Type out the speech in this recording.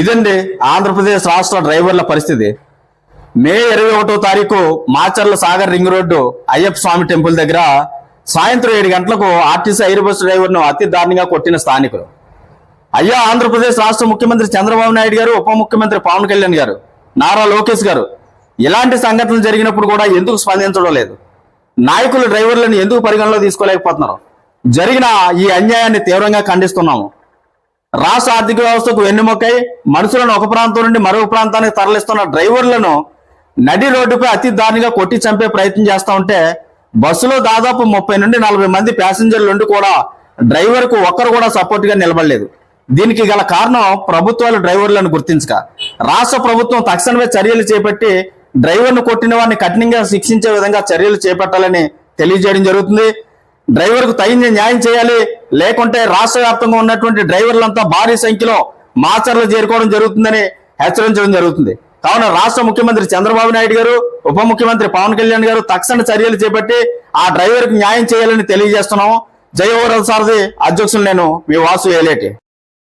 ఇదండి ఆంధ్రప్రదేశ్ రాష్ట్ర డ్రైవర్ల పరిస్థితి. మే ఇరవై ఒకటో తారీఖు Macherla Sagar ring road Ayyappa Swamy temple దగ్గర సాయంత్రం ఏడు గంటలకు ఆర్టీసీ ఎయిర్ బస్ డ్రైవర్ను అతి దారుణంగా కొట్టిన స్థానికులు. అయ్యా ఆంధ్రప్రదేశ్ రాష్ట్ర ముఖ్యమంత్రి చంద్రబాబు నాయుడు గారు ఉప ముఖ్యమంత్రి పవన్ కళ్యాణ్ గారు నారా లోకేష్ గారు ఇలాంటి సంఘటనలు జరిగినప్పుడు కూడా ఎందుకు స్పందించడం లేదు? నాయకులు డ్రైవర్లను ఎందుకు పరిగణలో తీసుకోలేకపోతున్నారు? జరిగిన ఈ అన్యాయాన్ని తీవ్రంగా ఖండిస్తున్నాము. రాష్ట్ర ఆర్థిక వ్యవస్థకు వెన్నుమొక్కై మనుషులను ఒక ప్రాంతం నుండి మరొక ప్రాంతానికి తరలిస్తున్న డ్రైవర్లను నడి రోడ్డుపై అతి దారుణంగా కొట్టి చంపే ప్రయత్నం చేస్తూ ఉంటే బస్సులో దాదాపు ముప్పై నుండి నలభై మంది ప్యాసింజర్లు నుండి కూడా డ్రైవర్కు ఒక్కరు కూడా సపోర్ట్గా నిలబడలేదు. దీనికి గల కారణం ప్రభుత్వాలు డ్రైవర్లను గుర్తించక. రాష్ట్ర ప్రభుత్వం తక్షణమే చర్యలు చేపట్టి డ్రైవర్ను కొట్టిన వారిని కఠినంగా శిక్షించే విధంగా చర్యలు చేపట్టాలని తెలియజేయడం జరుగుతుంది. డ్రైవర్కు తగిన న్యాయం చేయాలి. లేకుంటే రాష్ట్ర వ్యాప్తంగా ఉన్నటువంటి డ్రైవర్లంతా భారీ సంఖ్యలో మాచర్లు చేరుకోవడం జరుగుతుందని హెచ్చరించడం జరుగుతుంది. కావున రాష్ట్ర ముఖ్యమంత్రి చంద్రబాబు నాయుడు గారు ఉప ముఖ్యమంత్రి పవన్ కళ్యాణ్ గారు తక్షణ చర్యలు చేపట్టి ఆ డ్రైవర్కు న్యాయం చేయాలని తెలియజేస్తున్నాము. జయవరల్ సారథి అధ్యక్షులు నేను మీ వాసు ఏలేటి.